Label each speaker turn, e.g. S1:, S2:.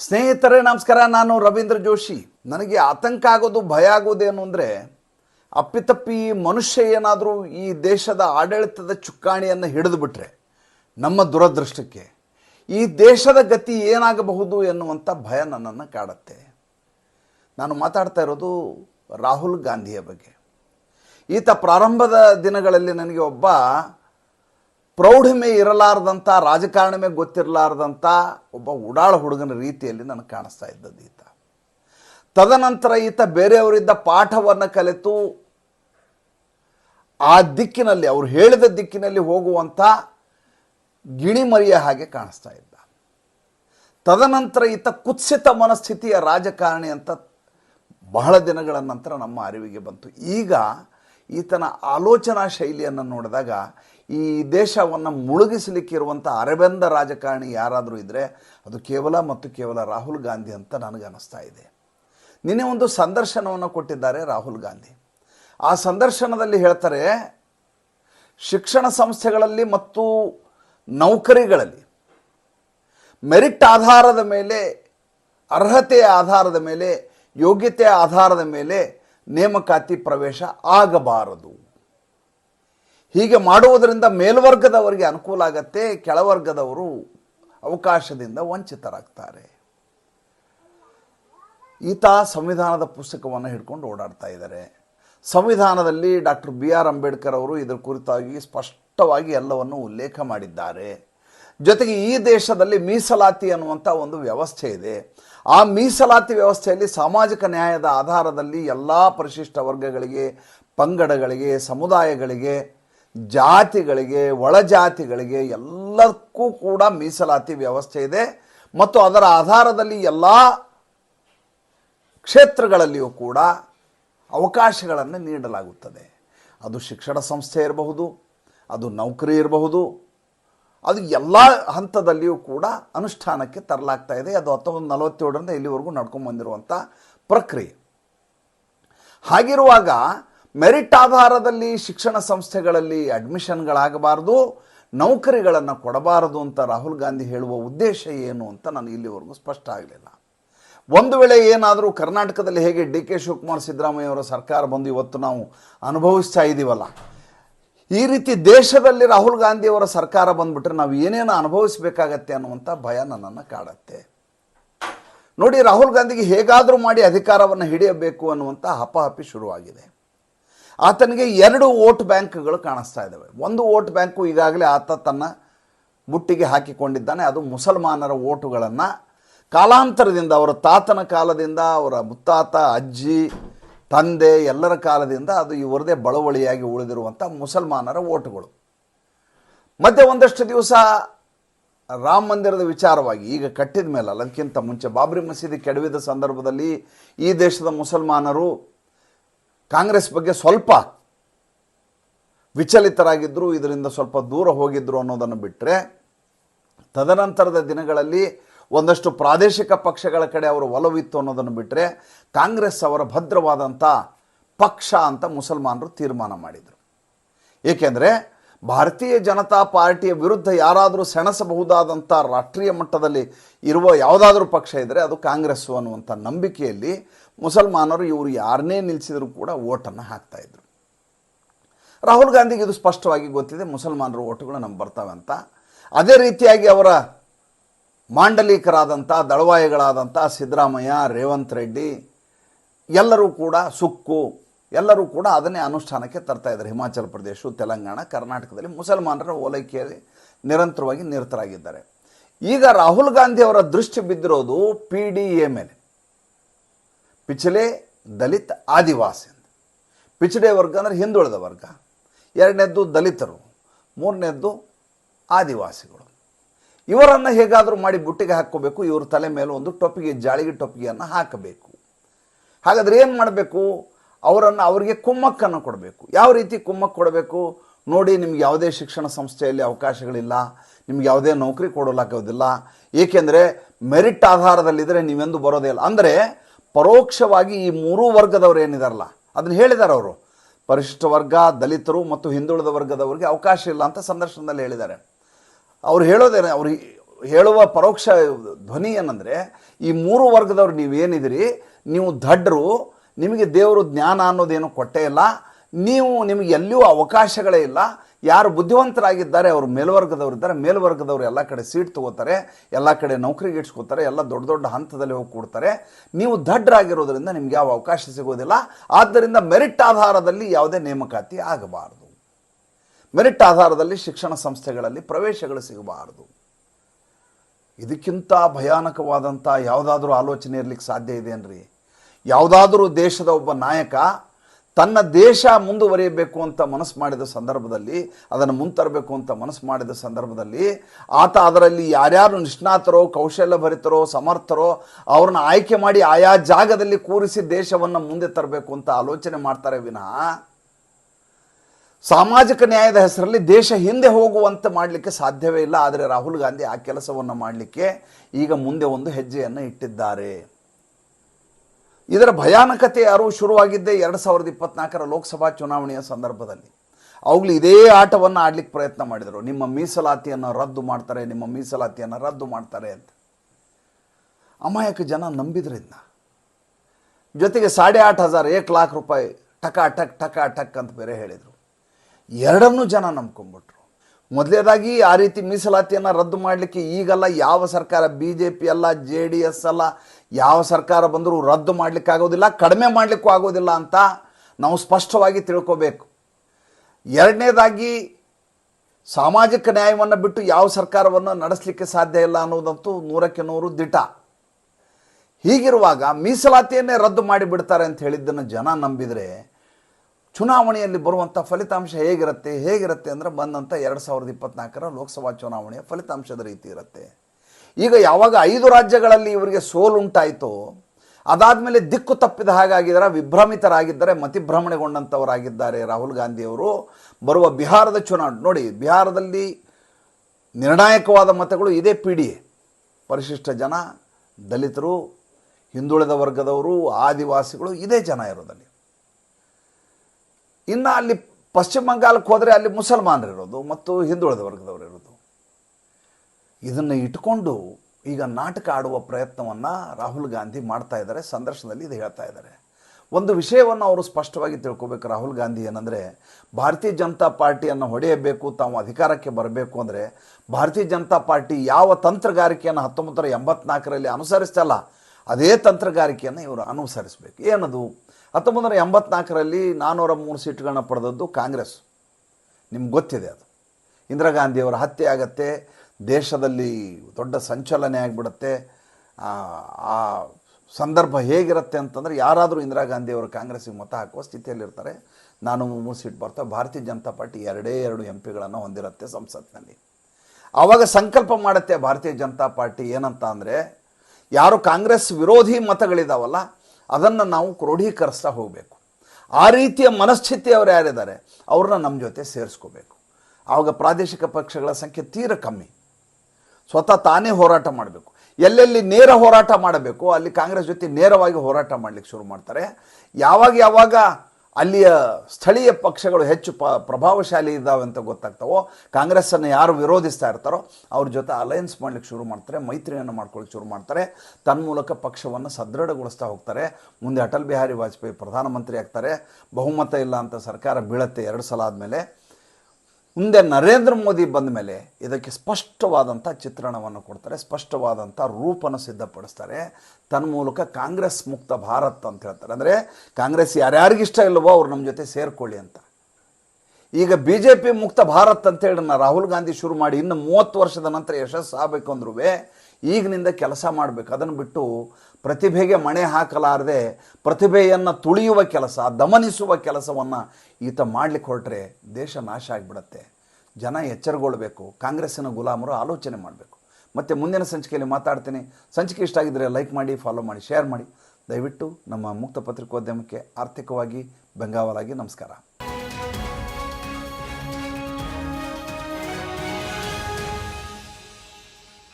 S1: ಸ್ನೇಹಿತರೇ, ನಮಸ್ಕಾರ. ನಾನು ರವೀಂದ್ರ ಜೋಶಿ. ನನಗೆ ಆತಂಕ ಆಗೋದು, ಭಯ ಆಗೋದೇನು ಅಂದರೆ, ಅಪ್ಪಿತಪ್ಪಿ ಮನುಷ್ಯ ಏನಾದರೂ ಈ ದೇಶದ ಆಡಳಿತದ ಚುಕ್ಕಾಣಿಯನ್ನು ಹಿಡಿದುಬಿಟ್ರೆ, ನಮ್ಮ ದುರದೃಷ್ಟಕ್ಕೆ, ಈ ದೇಶದ ಗತಿ ಏನಾಗಬಹುದು ಎನ್ನುವಂಥ ಭಯ ನನ್ನನ್ನು ಕಾಡುತ್ತೆ. ನಾನು ಮಾತಾಡ್ತಾ ಇರೋದು ರಾಹುಲ್ ಗಾಂಧಿಯ ಬಗ್ಗೆ. ಈತ ಪ್ರಾರಂಭದ ದಿನಗಳಲ್ಲಿ ನನಗೆ ಒಬ್ಬ ಪ್ರೌಢಿಮೆ ಇರಲಾರ್ದಂಥ ರಾಜಕಾರಣಿಮೆ ಗೊತ್ತಿರಲಾರ್ದಂಥ ಒಬ್ಬ ಉಡಾಳ ಹುಡುಗನ ರೀತಿಯಲ್ಲಿ ನನಗೆ ಕಾಣಿಸ್ತಾ ಇದ್ದದ್ದು ಈತ. ತದನಂತರ ಈತ ಬೇರೆಯವರಿದ್ದ ಪಾಠವನ್ನು ಕಲಿತು, ಆ ದಿಕ್ಕಿನಲ್ಲಿ, ಅವರು ಹೇಳಿದ ದಿಕ್ಕಿನಲ್ಲಿ ಹೋಗುವಂಥ ಗಿಣಿಮರಿಯ ಹಾಗೆ ಕಾಣಿಸ್ತಾ ಇದ್ದ. ತದನಂತರ ಈತ ಕುತ್ಸಿತ ಮನಸ್ಥಿತಿಯ ರಾಜಕಾರಣಿ ಅಂತ ಬಹಳ ದಿನಗಳ ನಂತರ ನಮ್ಮ ಅರಿವಿಗೆ ಬಂತು. ಈಗ ಈತನ ಆಲೋಚನಾ ಶೈಲಿಯನ್ನು ನೋಡಿದಾಗ ಈ ದೇಶವನ್ನು ಮುಳುಗಿಸಲಿಕ್ಕಿರುವಂಥ ಅರೆಬೆಂದ ರಾಜಕಾರಣಿ ಯಾರಾದರೂ ಇದ್ದರೆ ಅದು ಕೇವಲ ಮತ್ತು ಕೇವಲ ರಾಹುಲ್ ಗಾಂಧಿ ಅಂತ ನನಗೆ ಅನ್ನಿಸ್ತಾ ಇದೆ. ನಿನ್ನೆ ಒಂದು ಸಂದರ್ಶನವನ್ನು ಕೊಟ್ಟಿದ್ದಾರೆ ರಾಹುಲ್ ಗಾಂಧಿ. ಆ ಸಂದರ್ಶನದಲ್ಲಿ ಹೇಳ್ತಾರೆ, ಶಿಕ್ಷಣ ಸಂಸ್ಥೆಗಳಲ್ಲಿ ಮತ್ತು ನೌಕರಿಗಳಲ್ಲಿ ಮೆರಿಟ್ ಆಧಾರದ ಮೇಲೆ ಅರ್ಹತೆಯ ಆಧಾರದ ಮೇಲೆ ಯೋಗ್ಯತೆಯ ಆಧಾರದ ಮೇಲೆ ನೇಮಕಾತಿ ಪ್ರವೇಶ ಆಗಬಾರದು. ಹೀಗೆ ಮಾಡುವುದರಿಂದ ಮೇಲ್ವರ್ಗದವರಿಗೆ ಅನುಕೂಲ ಆಗತ್ತೆ, ಕೆಳವರ್ಗದವರು ಅವಕಾಶದಿಂದ ವಂಚಿತರಾಗ್ತಾರೆ. ಈತ ಸಂವಿಧಾನದ ಪುಸ್ತಕವನ್ನು ಹಿಡ್ಕೊಂಡು ಓಡಾಡ್ತಾ ಇದ್ದಾರೆ. ಸಂವಿಧಾನದಲ್ಲಿ ಡಾಕ್ಟರ್ ಬಿ ಆರ್ ಅಂಬೇಡ್ಕರ್ ಅವರು ಇದರ ಕುರಿತಾಗಿ ಸ್ಪಷ್ಟವಾಗಿ ಎಲ್ಲವನ್ನು ಉಲ್ಲೇಖ ಮಾಡಿದ್ದಾರೆ. ಜೊತೆಗೆ ಈ ದೇಶದಲ್ಲಿ ಮೀಸಲಾತಿ ಅನ್ನುವಂಥ ಒಂದು ವ್ಯವಸ್ಥೆ ಇದೆ. ಆ ಮೀಸಲಾತಿ ವ್ಯವಸ್ಥೆಯಲ್ಲಿ ಸಾಮಾಜಿಕ ನ್ಯಾಯದ ಆಧಾರದಲ್ಲಿ ಎಲ್ಲ ಪರಿಶಿಷ್ಟ ವರ್ಗಗಳಿಗೆ, ಪಂಗಡಗಳಿಗೆ, ಸಮುದಾಯಗಳಿಗೆ ಜಾತಿಗಳಿಗೆ ಒಳಜಾತಿಗಳಿಗೆ ಎಲ್ಲಕ್ಕೂ ಕೂಡ ಮೀಸಲಾತಿ ವ್ಯವಸ್ಥೆ ಇದೆ. ಮತ್ತು ಅದರ ಆಧಾರದಲ್ಲಿ ಎಲ್ಲ ಕ್ಷೇತ್ರಗಳಲ್ಲಿಯೂ ಕೂಡ ಅವಕಾಶಗಳನ್ನು ನೀಡಲಾಗುತ್ತದೆ. ಅದು ಶಿಕ್ಷಣ ಸಂಸ್ಥೆ ಇರಬಹುದು, ಅದು ನೌಕರಿ ಇರಬಹುದು, ಅದು ಎಲ್ಲ ಹಂತದಲ್ಲಿಯೂ ಕೂಡ ಅನುಷ್ಠಾನಕ್ಕೆ ತರಲಾಗ್ತಾ ಇದೆ. ಅದು ಹತ್ತೊಂಬತ್ತು ನಲವತ್ತೇಳರಿಂದ ಇಲ್ಲಿವರೆಗೂ ನಡ್ಕೊಂಡು ಬಂದಿರುವಂಥ ಪ್ರಕ್ರಿಯೆ. ಹಾಗಿರುವಾಗ ಮೆರಿಟ್ ಆಧಾರದಲ್ಲಿ ಶಿಕ್ಷಣ ಸಂಸ್ಥೆಗಳಲ್ಲಿ ಅಡ್ಮಿಷನ್ಗಳಾಗಬಾರದು, ನೌಕರಿಗಳನ್ನು ಕೊಡಬಾರದು ಅಂತ ರಾಹುಲ್ ಗಾಂಧಿ ಹೇಳುವ ಉದ್ದೇಶ ಏನು ಅಂತ ನಾನು ಇಲ್ಲಿವರೆಗೂ ಸ್ಪಷ್ಟ ಆಗಲಿಲ್ಲ. ಒಂದು ವೇಳೆ ಏನಾದರೂ ಕರ್ನಾಟಕದಲ್ಲಿ ಹೇಗೆ ಡಿ ಕೆ ಶಿವಕುಮಾರ್ ಸಿದ್ದರಾಮಯ್ಯ ಅವರ ಸರ್ಕಾರ ಬಂದು ಇವತ್ತು ನಾವು ಅನುಭವಿಸ್ತಾ ಇದ್ದೀವಲ್ಲ ಈ ರೀತಿ ದೇಶದಲ್ಲಿ ರಾಹುಲ್ ಗಾಂಧಿ ಅವರ ಸರ್ಕಾರ ಬಂದುಬಿಟ್ರೆ ನಾವು ಏನೇನು ಅನುಭವಿಸಬೇಕಾಗತ್ತೆ ಅನ್ನುವಂಥ ಭಯ ನನ್ನನ್ನು ಕಾಡತ್ತೆ. ನೋಡಿ, ರಾಹುಲ್ ಗಾಂಧಿಗೆ ಹೇಗಾದರೂ ಮಾಡಿ ಅಧಿಕಾರವನ್ನು ಹಿಡಿಯಬೇಕು ಅನ್ನುವಂಥ ಹಪಹಪಿ ಶುರುವಾಗಿದೆ. ಆತನಿಗೆ ಎರಡು ವೋಟ್ ಬ್ಯಾಂಕ್ಗಳು ಕಾಣಿಸ್ತಾ ಇದ್ದಾವೆ. ಒಂದು ವೋಟ್ ಬ್ಯಾಂಕು ಈಗಾಗಲೇ ಆತ ತನ್ನ ಬುಟ್ಟಿಗೆ ಹಾಕಿಕೊಂಡಿದ್ದಾನೆ. ಅದು ಮುಸಲ್ಮಾನರ ಓಟುಗಳನ್ನು ಕಾಲಾಂತರದಿಂದ ಅವರ ತಾತನ ಕಾಲದಿಂದ, ಅವರ ಮುತ್ತಾತ, ಅಜ್ಜಿ, ತಂದೆ ಎಲ್ಲರ ಕಾಲದಿಂದ ಅದು ಇವರದೇ ಬಳುವಳಿಯಾಗಿ ಉಳಿದಿರುವಂಥ ಮುಸಲ್ಮಾನರ ಓಟುಗಳು ಮತ್ತೆ ಒಂದಷ್ಟು ದಿವಸ ರಾಮ ಮಂದಿರದ ವಿಚಾರವಾಗಿ ಈಗ ಕಟ್ಟಿದ ಮೇಲೆ ಅದಕ್ಕಿಂತ ಮುಂಚೆ ಬಾಬ್ರಿ ಮಸೀದಿ ಕೆಡವಿದ ಸಂದರ್ಭದಲ್ಲಿ ಈ ದೇಶದ ಮುಸಲ್ಮಾನರು ಕಾಂಗ್ರೆಸ್ ಬಗ್ಗೆ ಸ್ವಲ್ಪ ವಿಚಲಿತರಾಗಿದ್ದರು ಇದರಿಂದ ಸ್ವಲ್ಪ ದೂರ ಹೋಗಿದ್ರು ಅನ್ನೋದನ್ನು ಬಿಟ್ಟರೆ ತದನಂತರದ ದಿನಗಳಲ್ಲಿ ಒಂದಷ್ಟು ಪ್ರಾದೇಶಿಕ ಪಕ್ಷಗಳ ಕಡೆ ಅವರು ಒಲವಿತ್ತು ಅನ್ನೋದನ್ನು ಬಿಟ್ಟರೆ ಕಾಂಗ್ರೆಸ್ ಅವರ ಭದ್ರವಾದಂಥ ಪಕ್ಷ ಅಂತ ಮುಸಲ್ಮಾನರು ತೀರ್ಮಾನ ಮಾಡಿದರು. ಏಕೆಂದರೆ, ಭಾರತೀಯ ಜನತಾ ಪಾರ್ಟಿಯ ವಿರುದ್ಧ ಯಾರಾದರೂ ಸೆಣಸಬಹುದಾದಂಥ ರಾಷ್ಟ್ರೀಯ ಮಟ್ಟದಲ್ಲಿ ಇರುವ ಯಾವುದಾದ್ರೂ ಪಕ್ಷ ಇದ್ದರೆ ಅದು ಕಾಂಗ್ರೆಸ್ಸು ಅನ್ನುವಂಥ ನಂಬಿಕೆಯಲ್ಲಿ ಮುಸಲ್ಮಾನರು ಇವರು ಯಾರನ್ನೇ ನಿಲ್ಲಿಸಿದರೂ ಕೂಡ ಓಟನ್ನು ಹಾಕ್ತಾಯಿದ್ರು ರಾಹುಲ್ ಗಾಂಧಿಗೆ ಇದು ಸ್ಪಷ್ಟವಾಗಿ ಗೊತ್ತಿದೆ, ಮುಸಲ್ಮಾನರ ಓಟುಗಳು ನಮ್ಗೆ ಬರ್ತವೆ ಅಂತ. ಅದೇ ರೀತಿಯಾಗಿ ಅವರ ಮಾಂಡಲೀಕರಾದಂಥ, ದಳವಾಯಿಗಳಾದಂಥ ಸಿದ್ದರಾಮಯ್ಯ, ರೇವಂತ್ ರೆಡ್ಡಿ, ಎಲ್ಲರೂ ಕೂಡ ಸುಕ್ಕು, ಎಲ್ಲರೂ ಕೂಡ ಅದನ್ನೇ ಅನುಷ್ಠಾನಕ್ಕೆ ತರ್ತಾ ಇದ್ದಾರೆ. ಹಿಮಾಚಲ ಪ್ರದೇಶ, ತೆಲಂಗಾಣ, ಕರ್ನಾಟಕದಲ್ಲಿ ಮುಸಲ್ಮಾನರ ಓಲೈಕೆಯಲ್ಲಿ ನಿರಂತರವಾಗಿ ನಿರತರಾಗಿದ್ದಾರೆ. ಈಗ ರಾಹುಲ್ ಗಾಂಧಿ ಅವರ ದೃಷ್ಟಿ ಬಿದ್ದಿರೋದು ಪಿ ಡಿ ಎ ಮೇಲೆ. ಪಿಚಲೆ ದಲಿತ್ ಆದಿವಾಸಿ ಅಂತ. ಪಿಚಡೆ ವರ್ಗ ಅಂದರೆ ಹಿಂದುಳಿದ ವರ್ಗ. ಎರಡನೇದ್ದು ದಲಿತರು, ಮೂರನೇದ್ದು ಆದಿವಾಸಿಗಳು. ಇವರನ್ನು ಹೇಗಾದರೂ ಮಾಡಿ ಬುಟ್ಟಿಗೆ ಹಾಕ್ಕೋಬೇಕು, ಇವ್ರ ತಲೆ ಮೇಲೆ ಒಂದು ಟೊಪ್ಪಿಗೆ, ಜಾಳಿಗೆ ಟೊಪ್ಪಿಗೆಯನ್ನು ಹಾಕಬೇಕು. ಹಾಗಾದ್ರೆ ಏನು ಮಾಡಬೇಕು? ಅವರನ್ನು ಅವರಿಗೆ ಕುಮ್ಮಕ್ಕನ್ನು ಕೊಡಬೇಕು. ಯಾವ ರೀತಿ ಕುಮ್ಮಕ್ಕು ಕೊಡಬೇಕು? ನೋಡಿ, ನಿಮ್ಗೆ ಯಾವುದೇ ಶಿಕ್ಷಣ ಸಂಸ್ಥೆಯಲ್ಲಿ ಅವಕಾಶಗಳಿಲ್ಲ, ನಿಮ್ಗೆ ಯಾವುದೇ ನೌಕರಿ ಕೊಡಲಾಗೋದಿಲ್ಲ. ಏಕೆಂದರೆ ಮೆರಿಟ್ ಆಧಾರದಲ್ಲಿದ್ದರೆ ನೀವೆಂದು ಬರೋದೇ ಇಲ್ಲ. ಅಂದರೆ ಪರೋಕ್ಷವಾಗಿ ಈ ಮೂರೂ ವರ್ಗದವ್ರು ಏನಿದಾರಲ್ಲ, ಅದನ್ನು ಹೇಳಿದ್ದಾರೆ ಅವರು. ಪರಿಶಿಷ್ಟ ವರ್ಗ, ದಲಿತರು ಮತ್ತು ಹಿಂದುಳಿದ ವರ್ಗದವರಿಗೆ ಅವಕಾಶ ಇಲ್ಲ ಅಂತ ಸಂದರ್ಶನದಲ್ಲಿ ಹೇಳಿದ್ದಾರೆ. ಅವ್ರು ಹೇಳೋದೇನೆ, ಅವ್ರು ಹೇಳುವ ಪರೋಕ್ಷ ಧ್ವನಿ ಏನಂದರೆ, ಈ ಮೂರು ವರ್ಗದವ್ರು ನೀವೇನಿದಿರಿ, ನೀವು ದಡ್ರು, ನಿಮಗೆ ದೇವರು ಜ್ಞಾನ ಅನ್ನೋದೇನು ಕೊಟ್ಟೇ ಇಲ್ಲ, ನೀವು ನಿಮಗೆ ಎಲ್ಲಿಯೂ ಅವಕಾಶಗಳೇ ಇಲ್ಲ ಯಾರು ಬುದ್ಧಿವಂತರಾಗಿದ್ದಾರೆ, ಅವರು ಮೇಲ್ವರ್ಗದವರು ಇದ್ದಾರೆ, ಮೇಲ್ವರ್ಗದವರು ಎಲ್ಲ ಕಡೆ ಸೀಟ್ ತಗೋತಾರೆ, ಎಲ್ಲ ಕಡೆ ನೌಕರಿಗೆ ಇಟ್ಸ್ಕೋತಾರೆ, ಎಲ್ಲ ದೊಡ್ಡ ದೊಡ್ಡ ಹಂತದಲ್ಲಿ ಹೋಗಿ ಕೊಡ್ತಾರೆ. ನೀವು ದಡ್ಡರಾಗಿರೋದ್ರಿಂದ ನಿಮ್ಗೆ ಯಾವ ಅವಕಾಶ ಸಿಗೋದಿಲ್ಲ. ಆದ್ದರಿಂದ ಮೆರಿಟ್ ಆಧಾರದಲ್ಲಿ ಯಾವುದೇ ನೇಮಕಾತಿ ಆಗಬಾರದು. ಮೆರಿಟ್ ಆಧಾರದಲ್ಲಿ ಶಿಕ್ಷಣ ಸಂಸ್ಥೆಗಳಲ್ಲಿ ಪ್ರವೇಶಗಳು ಸಿಗಬಾರದು. ಇದಕ್ಕಿಂತ ಭಯಾನಕವಾದಂಥ ಯಾವುದಾದ್ರೂ ಆಲೋಚನೆ ಇರಲಿಕ್ಕೆ ಸಾಧ್ಯ ಇದೆಯೇನ್ರಿ ಯಾವುದಾದ್ರೂ ದೇಶದ ಒಬ್ಬ ನಾಯಕ ತನ್ನ ದೇಶ ಮುಂದುವರಿಯಬೇಕು ಅಂತ ಮನಸ್ಸು ಮಾಡಿದ ಸಂದರ್ಭದಲ್ಲಿ, ಅದನ್ನು ಮುಂತರಬೇಕು ಅಂತ ಮನಸ್ಸು ಮಾಡಿದ ಸಂದರ್ಭದಲ್ಲಿ, ಆತ ಅದರಲ್ಲಿ ಯಾರ್ಯಾರು ನಿಷ್ಣಾತರೋ ಕೌಶಲ್ಯಭರಿತರೋ ಸಮರ್ಥರೋ, ಅವ್ರನ್ನ ಆಯ್ಕೆ ಮಾಡಿ ಆಯಾ ಜಾಗದಲ್ಲಿ ಕೂರಿಸಿ ದೇಶವನ್ನು ಮುಂದೆ ತರಬೇಕು ಅಂತ ಆಲೋಚನೆ ಮಾಡ್ತಾರೆ ವಿನಃ, ಸಾಮಾಜಿಕ ನ್ಯಾಯದ ಹೆಸರಲ್ಲಿ ದೇಶ ಹಿಂದೆ ಹೋಗುವಂತೆ ಮಾಡಲಿಕ್ಕೆ ಸಾಧ್ಯವೇ ಇಲ್ಲ. ಆದರೆ ರಾಹುಲ್ ಗಾಂಧಿ ಆ ಕೆಲಸವನ್ನು ಮಾಡಲಿಕ್ಕೆ ಈಗ ಮುಂದೆ ಒಂದು ಹೆಜ್ಜೆಯನ್ನು ಇಟ್ಟಿದ್ದಾರೆ. ಇದರ ಭಯಾನಕತೆ ಯಾರು ಶುರುವಾಗಿದ್ದೇ ಎರಡು ಸಾವಿರದ ಇಪ್ಪತ್ನಾಲ್ಕರ ಲೋಕಸಭಾ ಚುನಾವಣೆಯ ಸಂದರ್ಭದಲ್ಲಿ. ಅವುಗಳು ಇದೇ ಆಟವನ್ನು ಆಡ್ಲಿಕ್ಕೆ ಪ್ರಯತ್ನ ಮಾಡಿದರು. ನಿಮ್ಮ ಮೀಸಲಾತಿಯನ್ನು ರದ್ದು ಮಾಡ್ತಾರೆ, ನಿಮ್ಮ ಮೀಸಲಾತಿಯನ್ನು ರದ್ದು ಮಾಡ್ತಾರೆ ಅಂತ. ಅಮಾಯಕ ಜನ ನಂಬಿದ್ರಿಂದ. ಜೊತೆಗೆ ಸಾಡೆ ಆಟ ಹಜಾರ್ ಏಕ್ ಲಾಖ್ ರೂಪಾಯಿ ಟಕ ಟಕ್ ಟಕ ಟಕ್ ಅಂತ ಬೇರೆ ಹೇಳಿದರು. ಎರಡನ್ನೂ ಜನ ನಂಬ್ಕೊಂಡ್ಬಿಟ್ರು. ಮೊದಲೇದಾಗಿ ಆ ರೀತಿ ಮೀಸಲಾತಿಯನ್ನು ರದ್ದು ಮಾಡಲಿಕ್ಕೆ ಈಗಲ್ಲ ಯಾವ ಸರ್ಕಾರ ಬಿ ಜೆ ಪಿ ಅಲ್ಲ ಜೆ ಡಿ ಎಸ್ ಅಲ್ಲ ಯಾವ ಸರ್ಕಾರ ಬಂದರೂ ರದ್ದು ಮಾಡಲಿಕ್ಕೆ ಆಗೋದಿಲ್ಲ, ಕಡಿಮೆ ಮಾಡಲಿಕ್ಕೂ ಆಗೋದಿಲ್ಲ ಅಂತ ನಾವು ಸ್ಪಷ್ಟವಾಗಿ ತಿಳ್ಕೋಬೇಕು. ಎರಡನೇದಾಗಿ ಸಾಮಾಜಿಕ ನ್ಯಾಯವನ್ನು ಬಿಟ್ಟು ಯಾವ ಸರ್ಕಾರವನ್ನು ನಡೆಸಲಿಕ್ಕೆ ಸಾಧ್ಯ ಇಲ್ಲ ಅನ್ನೋದಂತೂ ನೂರಕ್ಕೆ ನೂರು ದಿಟ. ಹೀಗಿರುವಾಗ ಮೀಸಲಾತಿಯನ್ನೇ ರದ್ದು ಮಾಡಿಬಿಡ್ತಾರೆ ಅಂತ ಹೇಳಿದ್ದನ್ನು ಜನ ನಂಬಿದರೆ ಚುನಾವಣೆಯಲ್ಲಿ ಬರುವಂಥ ಫಲಿತಾಂಶ ಹೇಗಿರುತ್ತೆ ಹೇಗಿರುತ್ತೆ ಅಂದರೆ ಬಂದಂಥ ಎರಡು ಸಾವಿರದ ಇಪ್ಪತ್ನಾಲ್ಕರ ಲೋಕಸಭಾ ಚುನಾವಣೆಯ ಫಲಿತಾಂಶದ ರೀತಿ ಇರುತ್ತೆ. ಈಗ ಯಾವಾಗ ಐದು ರಾಜ್ಯಗಳಲ್ಲಿ ಇವರಿಗೆ ಸೋಲುಂಟಾಯಿತೋ, ಅದಾದಮೇಲೆ ದಿಕ್ಕು ತಪ್ಪಿದ ಹಾಗಾಗಿದ್ದಾರೆ ವಿಭ್ರಮಿತರಾಗಿದ್ದಾರೆ ಮತಿಭ್ರಮಣೆಗೊಂಡಂಥವರಾಗಿದ್ದಾರೆ ರಾಹುಲ್ ಗಾಂಧಿಯವರು. ಬರುವ ಬಿಹಾರದ ಚುನಾವಣೆ, ನೋಡಿ, ಬಿಹಾರದಲ್ಲಿ ನಿರ್ಣಾಯಕವಾದ ಮತಗಳು ಇದೇ ಪಿ ಪರಿಶಿಷ್ಟ ಜನ, ದಲಿತರು, ಹಿಂದುಳಿದ ವರ್ಗದವರು, ಆದಿವಾಸಿಗಳು, ಇದೇ ಜನ ಇರೋದಲ್ಲಿ. ಇನ್ನು ಅಲ್ಲಿ ಪಶ್ಚಿಮ ಬಂಗಾಲಕ್ಕೆ ಹೋದರೆ ಅಲ್ಲಿ ಮುಸಲ್ಮಾನರಿರೋದು ಮತ್ತು ಹಿಂದುಳಿದ ವರ್ಗದವರು ಇರೋದು. ಇದನ್ನು ಇಟ್ಕೊಂಡು ಈಗ ನಾಟಕ ಆಡುವ ಪ್ರಯತ್ನವನ್ನು ರಾಹುಲ್ ಗಾಂಧಿ ಮಾಡ್ತಾ ಇದ್ದಾರೆ, ಸಂದರ್ಶನದಲ್ಲಿ ಇದು ಹೇಳ್ತಾ ಇದ್ದಾರೆ. ಒಂದು ವಿಷಯವನ್ನು ಅವರು ಸ್ಪಷ್ಟವಾಗಿ ತಿಳ್ಕೊಬೇಕು ರಾಹುಲ್ ಗಾಂಧಿ ಏನಂದರೆ, ಭಾರತೀಯ ಜನತಾ ಪಾರ್ಟಿಯನ್ನು ಹೊಡೆಯಬೇಕು, ತಾವು ಅಧಿಕಾರಕ್ಕೆ ಬರಬೇಕು ಅಂದರೆ, ಭಾರತೀಯ ಜನತಾ ಪಾರ್ಟಿ ಯಾವ ತಂತ್ರಗಾರಿಕೆಯನ್ನು ಹತ್ತೊಂಬತ್ತರ ಎಂಬತ್ನಾಲ್ಕರಲ್ಲಿ ಅನುಸರಿಸ್ತಲ್ಲ, ಅದೇ ತಂತ್ರಗಾರಿಕೆಯನ್ನು ಇವರು ಅನುಸರಿಸಬೇಕು. ಏನದು? ಹತ್ತೊಂಬತ್ತರ ಎಂಬತ್ನಾಲ್ಕರಲ್ಲಿ ನಾನ್ನೂರ ಮೂರು ಸೀಟ್ಗಳನ್ನ ಪಡೆದದ್ದು ಕಾಂಗ್ರೆಸ್. ನಿಮ್ಗೆ ಗೊತ್ತಿದೆ ಅದು. ಇಂದಿರಾ ಗಾಂಧಿಯವರ ಹತ್ಯೆ ಆಗತ್ತೆ ದೇಶದಲ್ಲಿ ದೊಡ್ಡ ಸಂಚಲನೆ ಆಗಿಬಿಡುತ್ತೆ. ಆ ಸಂದರ್ಭ ಹೇಗಿರುತ್ತೆ ಅಂತಂದರೆ ಯಾರಾದರೂ ಇಂದಿರಾ ಗಾಂಧಿಯವರು ಕಾಂಗ್ರೆಸ್ಸಿಗೆ ಮತ ಹಾಕುವ ಸ್ಥಿತಿಯಲ್ಲಿರ್ತಾರೆ. ನಾನು ಮೂರು ಸೀಟ್ ಬರ್ತವೆ ಭಾರತೀಯ ಜನತಾ ಪಾರ್ಟಿ ಎರಡೇ ಎರಡು ಎಂ ಪಿಗಳನ್ನು ಹೊಂದಿರುತ್ತೆ ಸಂಸತ್ನಲ್ಲಿ. ಆವಾಗ ಸಂಕಲ್ಪ ಮಾಡುತ್ತೆ ಭಾರತೀಯ ಜನತಾ ಪಾರ್ಟಿ ಏನಂತ ಅಂದರೆ, ಯಾರು ಕಾಂಗ್ರೆಸ್ ವಿರೋಧಿ ಮತಗಳಿದಾವಲ್ಲ, ಅದನ್ನು ನಾವು ಕ್ರೋಢೀಕರಿಸ್ತಾ ಹೋಗಬೇಕು. ಆ ರೀತಿಯ ಮನಸ್ಥಿತಿ ಅವ್ರು ಯಾರಿದ್ದಾರೆ, ಅವ್ರನ್ನ ನಮ್ಮ ಜೊತೆ ಸೇರಿಸ್ಕೋಬೇಕು. ಆವಾಗ ಪ್ರಾದೇಶಿಕ ಪಕ್ಷಗಳ ಸಂಖ್ಯೆ ತೀರ ಕಮ್ಮಿ. ಸ್ವತಃ ತಾನೇ ಹೋರಾಟ ಮಾಡಬೇಕು. ಎಲ್ಲೆಲ್ಲಿ ನೇರ ಹೋರಾಟ ಮಾಡಬೇಕು, ಅಲ್ಲಿ ಕಾಂಗ್ರೆಸ್ ಜೊತೆ ನೇರವಾಗಿ ಹೋರಾಟ ಮಾಡಲಿಕ್ಕೆ ಶುರು ಮಾಡ್ತಾರೆ. ಯಾವಾಗ ಯಾವಾಗ ಅಲ್ಲಿಯ ಸ್ಥಳೀಯ ಪಕ್ಷಗಳು ಹೆಚ್ಚು ಪ, ಪ್ರಭಾವಶಾಲಿ ಇದ್ದಾವೆ ಅಂತ ಗೊತ್ತಾಗ್ತಾವೋ, ಕಾಂಗ್ರೆಸ್ಸನ್ನು ಯಾರು ವಿರೋಧಿಸ್ತಾ ಇರ್ತಾರೋ, ಅವ್ರ ಜೊತೆ ಅಲಯನ್ಸ್ ಮಾಡ್ಲಿಕ್ಕೆ ಶುರು ಮಾಡ್ತಾರೆ, ಮೈತ್ರಿಯನ್ನು ಮಾಡ್ಕೊಳ್ಳಿಕ್ಕೆ ಶುರು ಮಾಡ್ತಾರೆ. ತನ್ಮೂಲಕ ಪಕ್ಷವನ್ನು ಸದೃಢಗೊಳಿಸ್ತಾ ಹೋಗ್ತಾರೆ. ಮುಂದೆ ಅಟಲ್ ಬಿಹಾರಿ ವಾಜಪೇಯಿ ಪ್ರಧಾನಮಂತ್ರಿ ಆಗ್ತಾರೆ. ಬಹುಮತ ಇಲ್ಲ ಅಂತ ಸರ್ಕಾರ ಬೀಳತ್ತೆ ಎರಡು ಸಲ ಆದಮೇಲೆ. ಮುಂದೆ ನರೇಂದ್ರ ಮೋದಿ ಬಂದ ಮೇಲೆ ಇದಕ್ಕೆ ಸ್ಪಷ್ಟವಾದಂಥ ಚಿತ್ರಣವನ್ನು ಕೊಡ್ತಾರೆ, ಸ್ಪಷ್ಟವಾದಂಥ ರೂಪನ ಸಿದ್ಧಪಡಿಸ್ತಾರೆ. ತನ್ಮೂಲಕ ಕಾಂಗ್ರೆಸ್ ಮುಕ್ತ ಭಾರತ್ ಅಂತ ಹೇಳ್ತಾರೆ. ಅಂದರೆ ಕಾಂಗ್ರೆಸ್ ಯಾರ್ಯಾರಿಗಿಷ್ಟ ಇಲ್ಲವೋ ಅವ್ರು ನಮ್ಮ ಜೊತೆ ಸೇರಿಕೊಳ್ಳಿ ಅಂತ. ಈಗ ಬಿ ಜೆ ಪಿ ಮುಕ್ತ ಭಾರತ್ ಅಂತೇಳಿ ರಾಹುಲ್ ಗಾಂಧಿ ಶುರು ಮಾಡಿ ಇನ್ನು ಮೂವತ್ತು ವರ್ಷದ ನಂತರ ಯಶಸ್ಸು ಆಗಬೇಕು ಅಂದ್ರೂ ಈಗಿನಿಂದ ಕೆಲಸ ಮಾಡಬೇಕು. ಅದನ್ನು ಬಿಟ್ಟು ಪ್ರತಿಭೆಗೆ ಮಣೆ ಹಾಕಲಾರದೆ ಪ್ರತಿಭೆಯನ್ನು ತುಳಿಯುವ ಕೆಲಸ, ದಮನಿಸುವ ಕೆಲಸವನ್ನು ಈತ ಮಾಡಲಿಕ್ಕೆ ಹೊರಟ್ರೆ ದೇಶ ನಾಶ ಆಗಿಬಿಡತ್ತೆ. ಜನ ಎಚ್ಚರಗೊಳ್ಬೇಕು. ಕಾಂಗ್ರೆಸ್ಸಿನ ಗುಲಾಮರು ಆಲೋಚನೆ ಮಾಡಬೇಕು. ಮತ್ತು ಮುಂದಿನ ಸಂಚಿಕೆಯಲ್ಲಿ ಮಾತಾಡ್ತೀನಿ. ಸಂಚಿಕೆ ಇಷ್ಟ ಆಗಿದ್ದರೆ ಲೈಕ್ ಮಾಡಿ, ಫಾಲೋ ಮಾಡಿ, ಶೇರ್ ಮಾಡಿ. ದಯವಿಟ್ಟು ನಮ್ಮ ಮುಕ್ತ ಪತ್ರಿಕೋದ್ಯಮಕ್ಕೆ ಆರ್ಥಿಕವಾಗಿ ಬೆಂಗಾವಲಾಗಿ ನಮಸ್ಕಾರ.